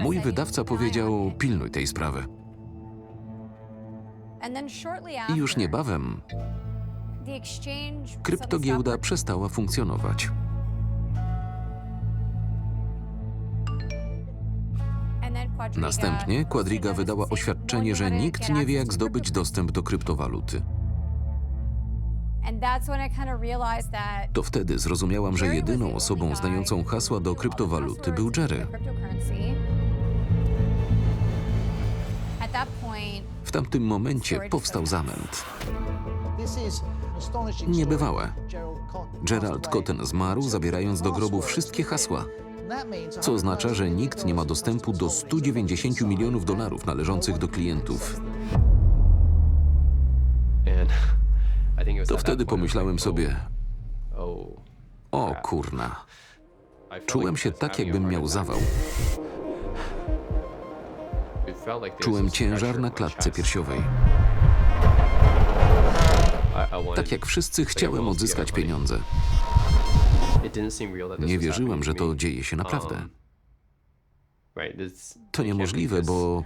Mój wydawca powiedział: pilnuj tej sprawy. I już niebawem kryptogiełda przestała funkcjonować. Następnie Quadriga wydała oświadczenie, że nikt nie wie, jak zdobyć dostęp do kryptowaluty. To wtedy zrozumiałam, że jedyną osobą znającą hasła do kryptowaluty był Jerry. W tamtym momencie powstał zamęt. Niebywałe. Gerald Cotton zmarł, zabierając do grobu wszystkie hasła, co oznacza, że nikt nie ma dostępu do 190 milionów dolarów należących do klientów. To wtedy pomyślałem sobie, o kurna, czułem się tak, jakbym miał zawał. Czułem ciężar na klatce piersiowej. Tak jak wszyscy chciałem odzyskać pieniądze. Nie wierzyłem, że to dzieje się naprawdę. To niemożliwe, bo